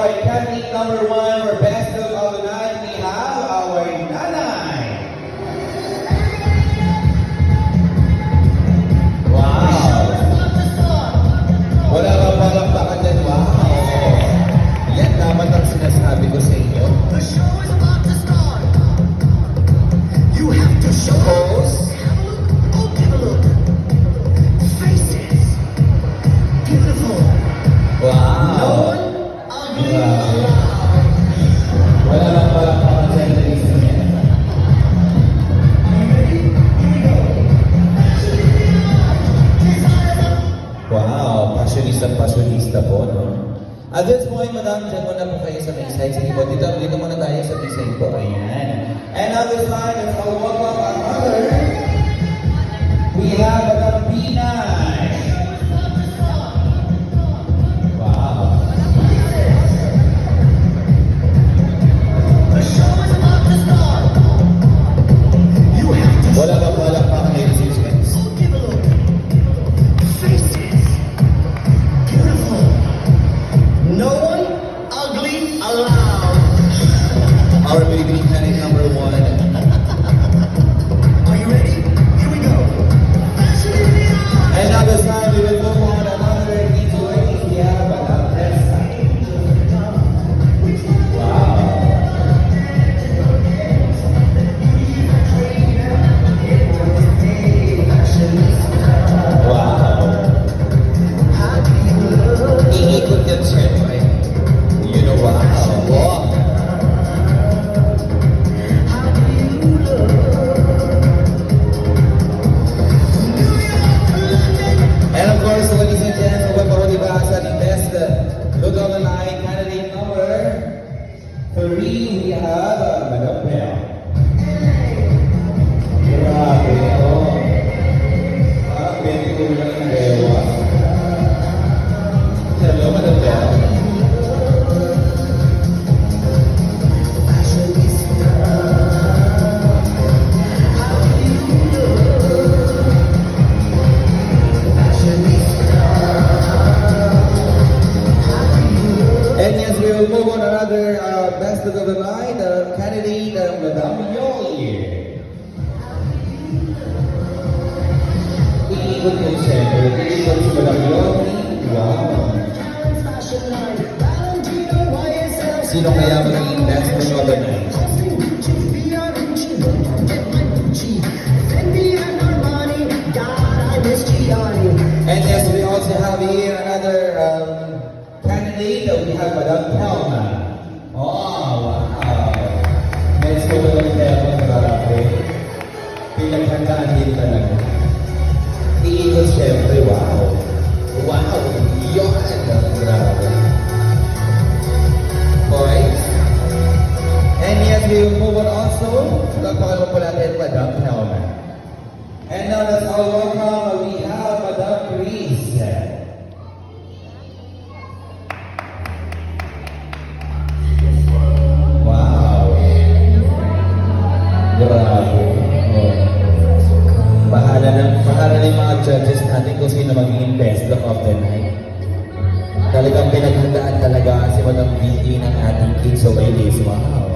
our candidate number one for best look of the night, we have our nanay. Wow! Wala kang palakpakan dyan. Wow! Yan dapat ang sinasabi ko sa inyo. The show is about to start. At this point, madam, dyan muna po kayo sa may side. Sige po, dito, dito muna tayo sa may side po. Ayan. And at this time, let's all welcome our mother. Three, we have uh, Madam. Grabe, oh. Parang pwede ko lang yung dewa. Hello, Madam. Uh, look of the night, uh, candidate uh, Madam Yoli. Iikot mo siyempre. Iikot si Madam Yoli. Wow. Fashion line. Valentino, YSL. Sino kaya magiging best look of the night? And yes, we also have here another um, candidate. We have Madam Pelma. Pinaghandaan din talaga. Iikot siyempre, wow. Na yung mga judges natin kung sino magiging best look of the night. Talagang pinaghandaan talaga si Madam Vicky ng ating Kids of Ladies. Wow.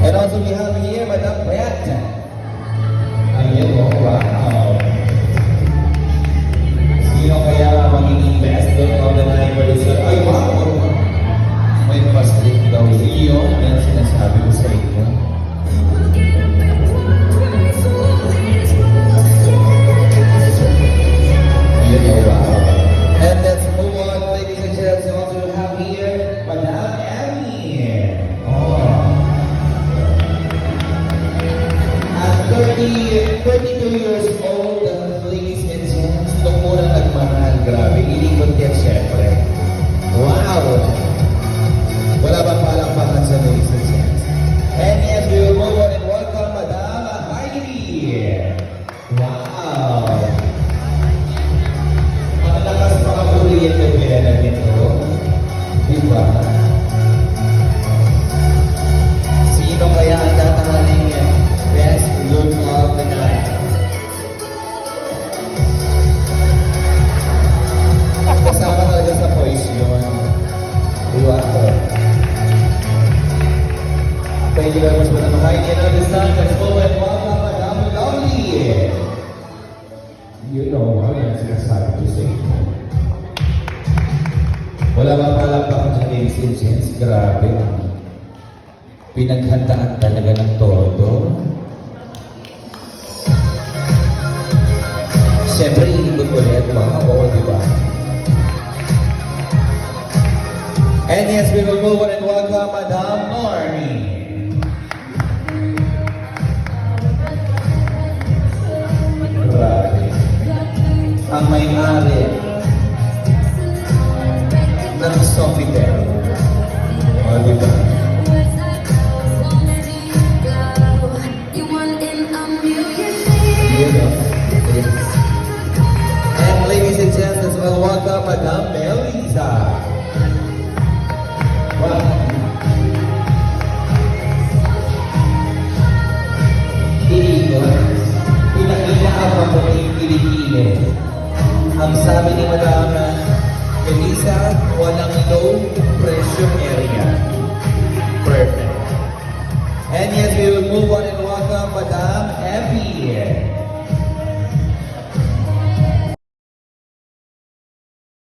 And also we have here Madam Brett. Ayun, oh, wow. Sino kaya magiging best look of the night for this Ay, wow! May paslit daw. Iyo, yan sinasabi ko sa inyo. Thank you very much for the night. And at this time, let's go and welcome Madam Lovely. You know, ano yung sinasabi ko sa inyo. Wala ba palapakan sa ladies and gents? Grabe naman. Pinaghandaan talaga ng todo. Siyempre, iigot ulit. Wow, oo, di ba? And yes, we will move on and welcome Madam Norm. Ang may-ari sabi ni Madam Melisa, walang low pressure area.